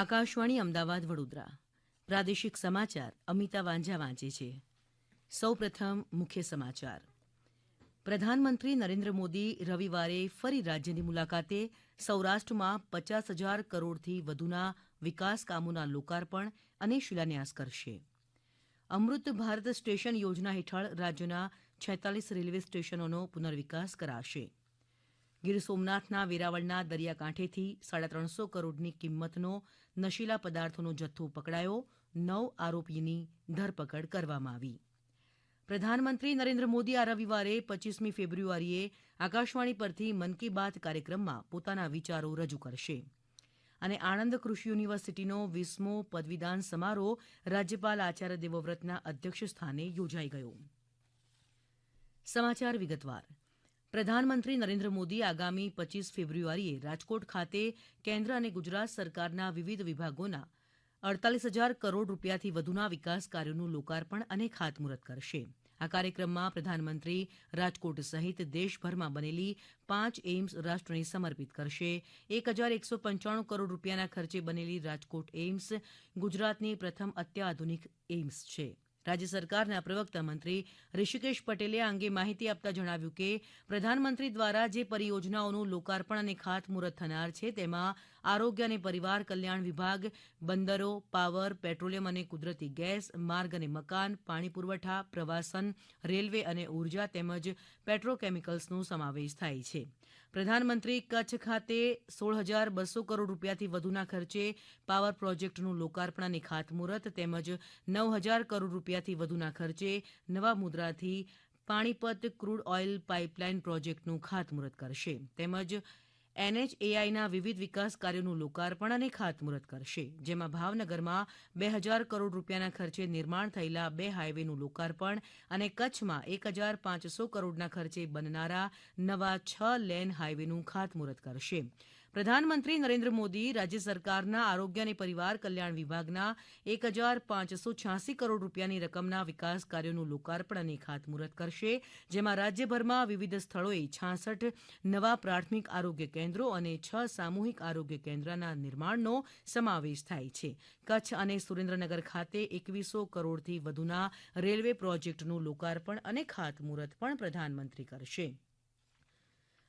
આકાશવાણી અમદાવાદ વડોદરા. પ્રાદેશિક સમાચાર અમિતા વાંઝા વાંચે છે. સૌપ્રથમ મુખ્ય સમાચાર. પ્રધાનમંત્રી નરેન્દ્ર મોદી રવિવારે ફરી રાજ્યની મુલાકાતે સૌરાષ્ટ્રમાં પચાસ હજાર કરોડથી વધુના વિકાસ કામોના લોકાર્પણ અને શિલાન્યાસ કરશે. અમૃત ભારત સ્ટેશન યોજના હેઠળ રાજ્યના છેતાલીસ રેલવે સ્ટેશનોનો પુનર્વિકાસ કરાશે. ગીર સોમનાથના વેરાવળના દરિયાકાંઠેથી સાડા ત્રણસો કરોડની કિંમતનો નશીલા પદાર્થોનો જથ્થો પકડાયો, નવ આરોપીની ધરપકડ કરવામાં આવી. પ્રધાનમંત્રી નરેન્દ્ર મોદી આ રવિવારે પચ્ચીસમી ફેબ્રુઆરીએ આકાશવાણી પરથી મન કી બાત કાર્યક્રમમાં પોતાના વિચારો રજૂ કરશે. અને આણંદ કૃષિ યુનિવર્સિટીનો વીસમો પદવીદાન સમારોહ રાજ્યપાલ આચાર્ય દેવવ્રતના અધ્યક્ષસ્થાને યોજાઈ ગયો. સમાચાર વિગતવાર. પ્રધાનમંત્રી નરેન્દ્ર મોદી આગામી પચ્ચીસ ફેબ્રુઆરીએ રાજકોટ ખાતે કેન્દ્ર અને ગુજરાત સરકારના વિવિધ વિભાગોના અડતાલીસ હજાર કરોડ રૂપિયાથી વધુના વિકાસ કાર્યોનું લોકાર્પણ અને ખાતમુહૂર્ત કરશે. આ કાર્યક્રમમાં પ્રધાનમંત્રી રાજકોટ સહિત દેશભરમાં બનેલી પાંચ એઇમ્સ રાષ્ટ્રને સમર્પિત કરશે. એક હજાર એકસો પંચાણું કરોડ રૂપિયાના ખર્ચે બનેલી રાજકોટ એઇમ્સ ગુજરાતની પ્રથમ અત્યાધુનિક એઇમ્સ છે. રાજ્ય સરકારના પ્રવક્તા મંત્રી ઋષિકેશ પટેલે આ અંગે માહિતી આપતા જણાવ્યું કે, પ્રધાનમંત્રી દ્વારા જે પરિયોજનાઓનું લોકાર્પણ અને ખાતમુહૂર્ત થનાર છે, તેમાં આરોગ્ય અને પરિવાર કલ્યાણ વિભાગ, બંદરો, પાવર, પેટ્રોલિયમ અને કુદરતી ગેસ, માર્ગ અને મકાન, પાણી પુરવઠા, પ્રવાસન, રેલવે અને ઊર્જા તેમજ પેટ્રોકેમિકલ્સનો સમાવેશ થાય છે. પ્રધાનમંત્રી કચ્છ ખાતે સોળ હજાર બસો કરોડ રૂપિયાથી વધુના ખર્ચે પાવર પ્રોજેક્ટનું લોકાર્પણ અને ખાતમુહૂર્ત તેમજ નવ હજાર કરોડ રૂપિયાથી વધુના ખર્ચે નવા મુદ્રાથી પાણીપત ક્રૂડ ઓઇલ પાઇપલાઇન પ્રોજેક્ટનું ખાતમુહૂર્ત કરશે. તેમજ એનએચએઆઈના વિવિધ વિકાસ કાર્યોનું લોકાર્પણ અને ખાતમુહૂર્ત કરશે, જેમાં ભાવનગરમાં બે હજાર કરોડ રૂપિયાના ખર્ચે નિર્માણ થયેલા બે હાઇવેનું લોકાર્પણ અને કચ્છમાં એક હજાર પાંચસો કરોડના ખર્ચે બનનારા નવા છ લેન હાઇવેનું ખાતમુહૂર્ત કરશે. પ્રધાનમંત્રી નરેન્દ્ર મોદી રાજ્ય સરકારના આરોગ્ય અને પરિવાર કલ્યાણ વિભાગના એક હજાર પાંચસો છ્યાસી કરોડ રૂપિયાની રકમના વિકાસ કાર્યોનું લોકાર્પણ અને ખાતમુહૂર્ત કરશે, જેમાં રાજ્યભરમાં વિવિધ સ્થળોએ છાસઠ નવા પ્રાથમિક આરોગ્ય કેન્દ્રો અને છ સામૂહિક આરોગ્ય કેન્દ્રના નિર્માણનો સમાવેશ થાય છે. કચ્છ અને સુરેન્દ્રનગર ખાતે એકવીસો કરોડથી વધુના રેલવે પ્રોજેક્ટનું લોકાર્પણ અને ખાતમુહૂર્ત પણ પ્રધાનમંત્રી કરશે.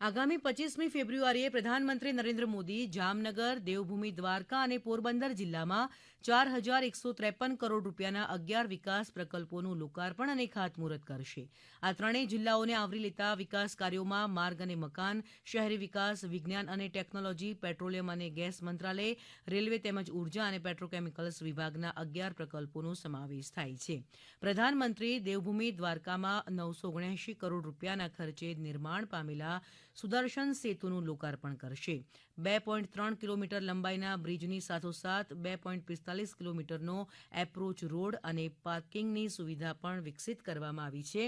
આગામી પચ્ચીસમી ફેબ્રુઆરીએ પ્રધાનમંત્રી નરેન્દ્ર મોદી જામનગર, દેવભૂમિ, દ્વારકા અને પોરબંદર જિલ્લામાં ચાર હજાર એકસો ત્રેપન કરોડ રૂપિયાના અગિયાર વિકાસ પ્રકલ્પોનું લોકાર્પણ અને ખાતમુહૂર્ત કરશે. આ ત્રણેય જિલ્લાઓને આવરી લેતા વિકાસ કાર્યોમાં માર્ગ અને મકાન, શહેરી વિકાસ, વિજ્ઞાન અને ટેકનોલોજી, પેટ્રોલિયમ અને ગેસ મંત્રાલય, રેલવે તેમજ ઊર્જા અને પેટ્રોકેમિકલ્સ વિભાગના અગિયાર પ્રકલ્પોનો સમાવેશ થાય છે. પ્રધાનમંત્રી દેવભૂમિ દ્વારકામાં નવસો ઓગણએંશી કરોડ રૂપિયાના ખર્ચે નિર્માણ પામેલા સુદર્શન સેતુનું લોકાર્પણ કરશે. બે પોઈન્ટ ત્રણ કિલોમીટર લંબાઈના બ્રિજની સાથોસાથ બે પોઈન્ટ પિસ્તાલીસ કિલોમીટરનો એપ્રોચ રોડ અને પાર્કિંગની સુવિધા પણ વિકસિત કરવામાં આવી છે.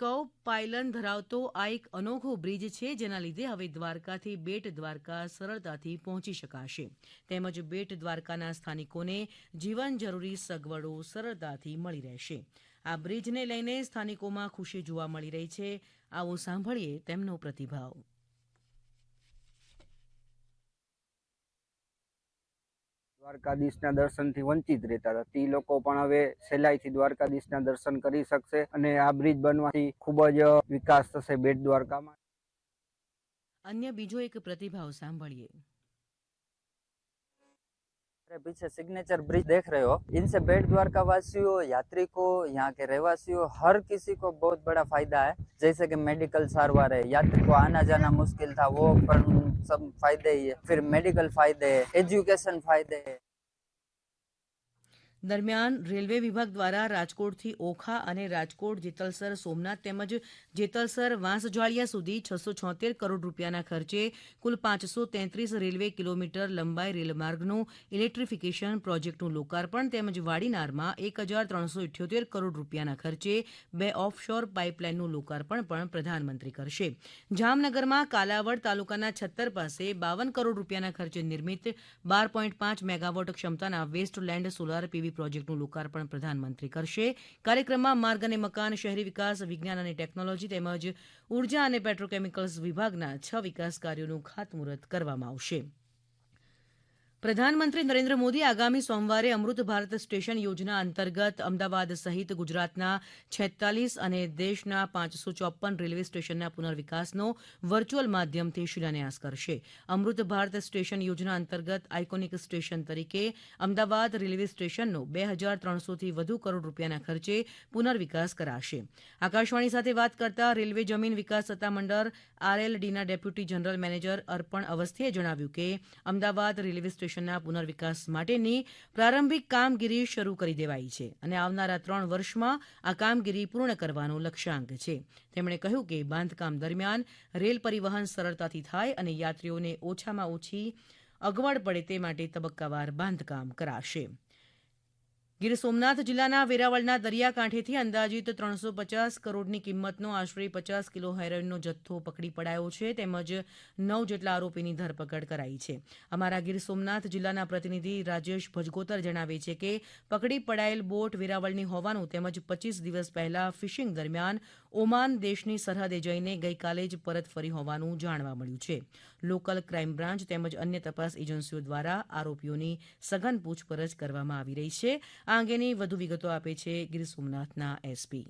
કવ પાયલન ધરાવતો આ એક અનોખો બ્રિજ છે, જેના લીધે હવે દ્વારકાથી બેટ દ્વારકા સરળતાથી પહોંચી શકાશે. તેમજ બેટ દ્વારકાના સ્થાનિકોને જીવન જરૂરી સગવડો સરળતાથી મળી રહેશે. આ બ્રિજને લઈને સ્થાનિકોમાં ખુશી જોવા મળી રહી છે. આવો સાંભળીએ તેમનો પ્રતિભાવ. દ્વારકાધીશના દર્શનથી વંચિત રહેતા હતા. તે લોકો પણ હવે સહેલાઈથી દ્વારકાધીશના દર્શન કરી શકશે અને આ બ્રિજ બનવાથી ખૂબ જ વિકાસ થશે બેટ દ્વારકામાં. અન્ય બીજો એક પ્રતિભાવ સાંભળીએ. पीछे सिग्नेचर ब्रिज देख रहे हो। इनसे बेट द्वारका वासियों यात्री को यहाँ के रहवासियों, हर किसी को बहुत बड़ा फ़ायदा है। जैसे कि मेडिकल सारवार है यात्री को आना जाना मुश्किल था, वो पर सब फ़ायदे ही है। फिर मेडिकल फ़ायदे है एजुकेशन फ़ायदे। है દરમિયાન રેલવે વિભાગ દ્વારા રાજકોટથી ઓખા અને રાજકોટ જેતલસર સોમનાથ તેમજ જેતલસર વાંસજાળિયા સુધી છસો છોતેર કરોડ રૂપિયાના ખર્ચે કુલ પાંચસો તેત્રીસ રેલવે કિલોમીટર લંબાઈ રેલમાર્ગનું ઇલેક્ટ્રિફિકેશન પ્રોજેક્ટનું લોકાર્પણ તેમજ વાડીનારમાં એક હજાર ત્રણસો ઇઠ્યોતેર કરોડ રૂપિયાના ખર્ચે બે ઓફશોર પાઇપલાઇનનું લોકાર્પણ પણ પ્રધાનમંત્રી કરશે. જામનગરમાં કાલાવડ તાલુકાના છત્તર પાસે બાવન કરોડ રૂપિયાના ખર્ચે નિર્મિત બાર પોઇન્ટ પાંચ મેગાવોટ ક્ષમતાના વેસ્ટ લેન્ડ સોલાર પીવી પ્રોજેક્ટનું લોકાર્પણ પ્રધાનમંત્રી કરશે. કાર્યક્રમમાં માર્ગ અને મકાન, શહેરી વિકાસ, વિજ્ઞાન અને ટેકનોલોજી તેમજ ઊર્જા અને પેટ્રોકેમિકલ્સ વિભાગના છ વિકાસ કાર્યોનું ખાતમુહૂર્ત કરવામાં આવશે. પ્રધાનમંત્રી નરેન્દ્ર મોદી આગામી સોમવારે અમૃત ભારત સ્ટેશન યોજના અંતર્ગત અમદાવાદ સહિત ગુજરાતના છેતાલીસ અને દેશના પાંચસો ચોપન રેલવે સ્ટેશનના પુનર્વિકાસનો વર્ચ્યુઅલ માધ્યમથી શિલાન્યાસ કરશે. અમૃત ભારત સ્ટેશન યોજના અંતર્ગત આઇકોનિક સ્ટેશન તરીકે અમદાવાદ રેલવે સ્ટેશનનો બે હજાર ત્રણસોથી વધુ કરોડ રૂપિયાના ખર્ચે પુનર્વિકાસ કરાશે. આકાશવાણી સાથે વાત કરતા રેલવે જમીન વિકાસ સત્તામંડળ આરએલડીના ડેપ્યુટી જનરલ મેનેજર અર્પણ અવસ્થીએ જણાવ્યું કે અમદાવાદ રેલવે સ્ટેશનના પુનર્વિકાસ માટેની પ્રારંભિક કામગીરી શરૂ કરી દેવાઈ છે અને આવનારા ત્રણ વર્ષમાં આ કામગીરી પૂર્ણ કરવાનો લક્ષ્યાંક છે. તેમણે કહ્યું કે બાંધકામ દરમિયાન રેલ પરિવહન સરળતાથી થાય અને યાત્રીઓને ઓછામાં ઓછી અગવડ પડે તે માટે તબક્કાવાર બાંધકામ કરાશે. ગીર સોમનાથ જિલ્લાના વેરાવળના દરિયાકાંઠેથી અંદાજિત ત્રણસો પચાસ કરોડની કિંમતનો આશરે પચાસ કિલો હેરોઇનનો જથ્થો પકડી પડાયો છે, તેમજ નવ જેટલા આરોપીની ધરપકડ કરાઈ છે. અમારા ગીર સોમનાથ જિલ્લાના પ્રતિનિધિ રાજેશ ભજગોતર જણાવે છે કે, પકડી પડાયેલ બોટ વેરાવળની હોવાનું તેમજ પચીસ દિવસ પહેલા ફિશિંગ દરમિયાન ઓમાન દેશની સરહદે જઈને ગઈકાલે જ પરત ફરી હોવાનું જાણવા મળ્યું છે. લોકલ ક્રાઇમ બ્રાન્ચ તેમજ અન્ય તપાસ એજન્સીઓ દ્વારા આરોપીઓની સઘન પૂછપરછ કરવામાં આવી રહી છે. આ અંગેની વધુ વિગતો આપે છે ગીર સોમનાથના એસપી.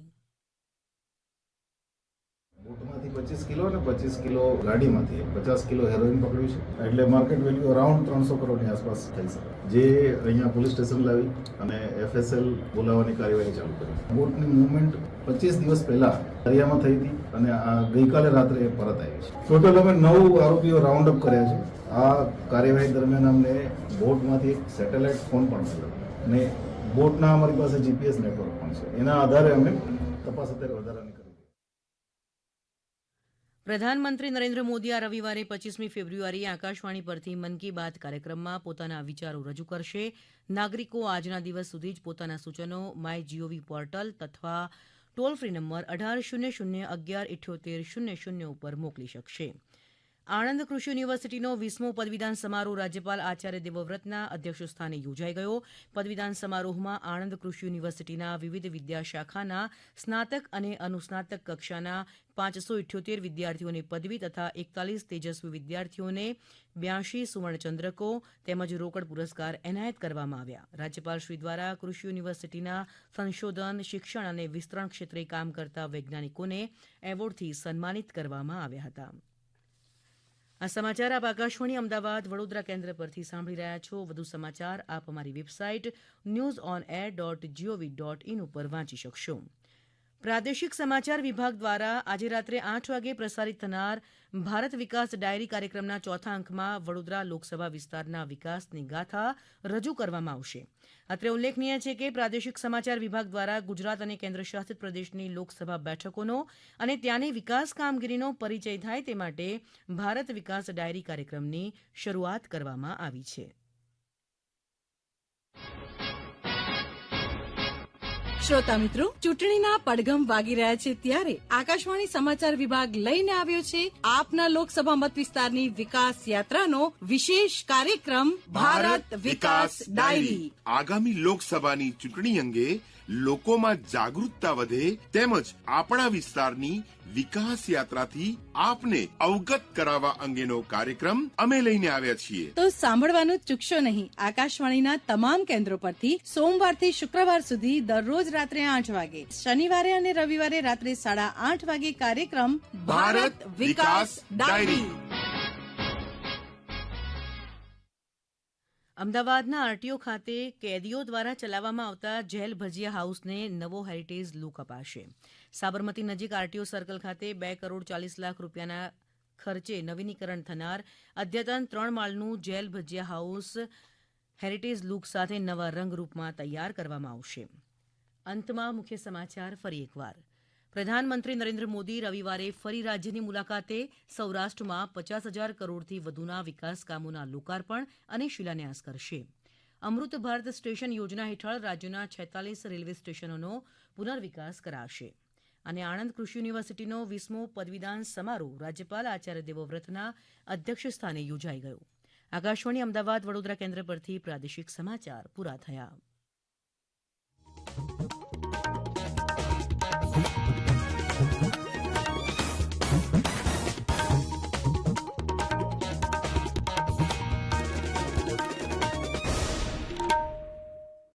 બોટમાંથી પચીસ કિલો અને પચીસ કિલો ગાડીમાંથી. પચાસ કિલો હેરોઇન પકડ્યું છે. એટલે માર્કેટ વેલ્યુ અરાઉન્ડ ત્રણસો કરોડની આસપાસ થઈ શકે. જે અહીંયા પોલીસ સ્ટેશન લાવી અને એફએસએલ બોલાવવાની કાર્યવાહી ચાલુ કરી. બોટની મુવમેન્ટ પચીસ દિવસ પહેલા દરિયામાં થઈ હતી અને આ ગઈકાલે રાત્રે પરત આવી છે. ટોટલ અમે નવ આરોપીઓ રાઉન્ડ અપ કર્યા છે. આ કાર્યવાહી દરમિયાન અમને બોટમાંથી એક સેટેલાઇટ ફોન પણ મળ્યો. અને બોટના અમારી પાસે જીપીએસ નેટવર્ક પણ છે. એના આધારે અમે તપાસ અત્યારે વધારાની પ્રધાનમંત્રી નરેન્દ્ર મોદી આ રવિવારે પચીસમી ફેબ્રુઆરીએ આકાશવાણી પરથી મન કી બાત કાર્યક્રમમાં પોતાના વિચારો રજૂ કરશે. નાગરિકો આજના દિવસ સુધી જ પોતાના સૂચનો my G O V portal તથા ટોલ ફ્રી નંબર અઢાર શૂન્ય શૂન્ય અગિયાર ઇઠ્યોતેર શૂન્ય શૂન્ય ઉપર મોકલી શકશે. આણંદ કૃષિ યુનિવર્સિટીનો વીસમો પદવીદાન સમારોહ રાજ્યપાલ આચાર્ય દેવવ્રતના અધ્યક્ષસ્થાને યોજાઈ ગયો. પદવીદાન સમારોહમાં આણંદ કૃષિ યુનિવર્સિટીના વિવિધ વિદ્યાશાખાના સ્નાતક અને અનુસ્નાતક કક્ષાના પાંચસો ઇઠ્યોતેર વિદ્યાર્થીઓને પદવી તથા એકતાલીસ તેજસ્વી વિદ્યાર્થીઓને બ્યાસી સુવર્ણચંદ્રકો તેમજ રોકડ પુરસ્કાર એનાયત કરવામાં આવ્યા. રાજ્યપાલશ્રી દ્વારા કૃષિ યુનિવર્સિટીના સંશોધન, શિક્ષણ અને વિસ્તરણ ક્ષેત્રે કામ કરતા વૈજ્ઞાનિકોને એવોર્ડથી સન્માનિત કરવામાં આવ્યા હતા. આ સમાચાર આપ આકાશવાણી અમદાવાદ વડોદરા કેન્દ્ર પરથી સાંભળી રહ્યા છો. વધુ સમાચાર આપ અમારી website news on air dot G O V dot in ઉપર વાંચી શકશો. પ્રાદેશિક સમાચાર વિભાગ દ્વારા આજે રાત્રે આઠ વાગે પ્રસારિત થનાર ભારત વિકાસ ડાયરી કાર્યક્રમના ચોથા અંકમાં વડોદરા લોકસભા વિસ્તારના વિકાસની ગાથા રજૂ કરવામાં આવશે. અત્રે ઉલ્લેખનીય છે કે પ્રાદેશિક સમાચાર વિભાગ દ્વારા ગુજરાત અને કેન્દ્રશાસિત પ્રદેશની લોકસભા બેઠકોનો અને ત્યાંની વિકાસ કામગીરીનો પરિચય થાય તે માટે ભારત વિકાસ ડાયરી કાર્યક્રમની શરૂઆત કરવામાં આવી છે. શ્રોતા મિત્રો, ચૂંટણીના પડઘમ વાગી રહ્યા છે ત્યારે આકાશવાણી સમાચાર વિભાગ લઈને આવ્યો છે આપના લોકસભા મત વિસ્તારની વિકાસ યાત્રાનો વિશેષ કાર્યક્રમ, ભારત વિકાસ ડાયરી. આગામી લોકસભાની ચૂંટણી અંગે લોકોમાં જાગૃતતા વધે તેમજ આપણા વિસ્તારની વિકાસ યાત્રાથી આપને અવગત કરાવવા અંગેનો કાર્યક્રમ અમે લઈને આવ્યા છીએ. તો સાંભળવાનું ચૂકશો નહીં. આકાશવાણીના તમામ કેન્દ્રો પરથી સોમવારથી શુક્રવાર સુધી દરરોજ રાત્રે આઠ વાગે, શનિવારે અને રવિવારે રાત્રે સાડા આઠ વાગે કાર્યક્રમ ભારત વિકાસ ડાયરી. અમદાવાદના આરટીઓ ખાતે કેદીઓ દ્વારા ચલાવવામાં આવતા જેલ ભજીયા હાઉસને નવો હેરિટેજ લુક અપાશે. સાબરમતી નજીક આરટીઓ સર્કલ ખાતે બે કરોડ ચાલીસ લાખ રૂપિયાના ખર્ચે નવીનીકરણ થનાર અદ્યતન ત્રણ માળનું jail bhajiya house heritage look સાથે નવા રંગરૂપમાં તૈયાર કરવામાં આવશે. અંતમાં મુખ્ય સમાચાર ફરી એકવાર. પ્રધાનમંત્રી નરેન્દ્ર મોદી રવિવારે ફરી રાજ્યની મુલાકાતે સૌરાષ્ટ્રમાં પચાસ હજાર કરોડથી વધુના વિકાસકામોના લોકાર્પણ અને શિલાન્યાસ કરશે. અમૃત ભારત સ્ટેશન યોજના હેઠળ રાજ્યના છેતાલીસ રેલવે સ્ટેશનોનો પુનર્વિકાસ કરાશે. અને આણંદ કૃષિ યુનિવર્સિટીનો વીસમો પદવીદાન સમારોહ રાજ્યપાલ આચાર્ય દેવવ્રતના અધ્યક્ષસ્થાને યોજાઈ ગયો. આકાશવાણી અમદાવાદ વડોદરા કેન્દ્ર પરથી પ્રાદેશિક સમાચાર પૂરા થયા.